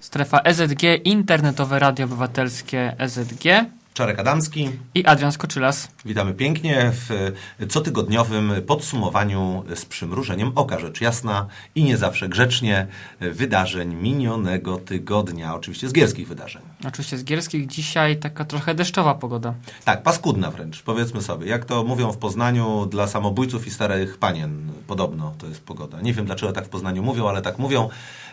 Strefa EZG, internetowe radio obywatelskie EZG Czarek Adamski, i Adrian Skoczylas. witamy pięknie w cotygodniowym podsumowaniu z przymrużeniem oka, rzecz jasna i nie zawsze grzecznie, wydarzeń minionego tygodnia, oczywiście z gierskich wydarzeń. Oczywiście z Gierskich dzisiaj taka trochę deszczowa pogoda. Tak, paskudna wręcz, powiedzmy sobie. Jak to mówią w Poznaniu dla samobójców i starych panien, podobno to jest pogoda. Nie wiem dlaczego tak w Poznaniu mówią, ale tak mówią.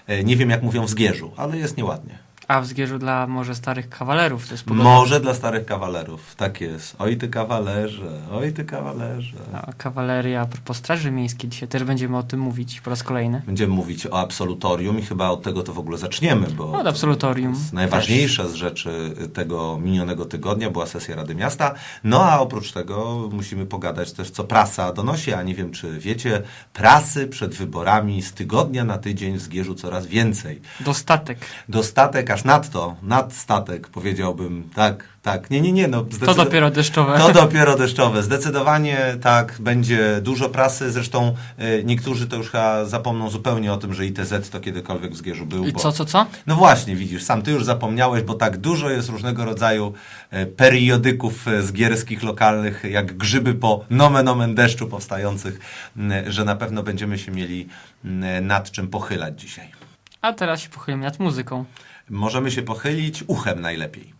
E, Nie wiem jak mówią w Zgierzu, ale jest nieładnie. A w Zgierzu dla może starych kawalerów to jest pogoda. Może dla starych kawalerów, tak jest. Oj ty kawalerze, oj ty kawalerze. A kawaleria a propos Straży Miejskiej. Dzisiaj też będziemy o tym mówić po raz kolejny. Będziemy mówić o absolutorium i chyba od tego to w ogóle zaczniemy, bo Od absolutorium. najważniejsza z rzeczy tego minionego tygodnia była sesja Rady Miasta. No a oprócz tego musimy pogadać też, co prasa donosi, a nie wiem, czy wiecie, prasy przed wyborami z tygodnia na tydzień w Zgierzu coraz więcej. Dostatek. Dostatek aż nadto, nadstatek powiedziałbym, tak, tak. Nie, nie, nie, no To dopiero deszczowe. to dopiero deszczowe. Zdecydowanie tak, będzie dużo prasy. Zresztą e, niektórzy to już chyba zapomną zupełnie o tym, że ITZ to kiedykolwiek w Zgierzu był. I bo- co, co, co? No właśnie, widzisz, sam ty już zapomniałeś, bo tak dużo jest różnego rodzaju e, periodyków e, zgierskich, lokalnych, jak grzyby po nomen omen deszczu powstających, m, że na pewno będziemy się mieli m, nad czym pochylać dzisiaj. A teraz się pochylimy nad muzyką. Możemy się pochylić uchem najlepiej.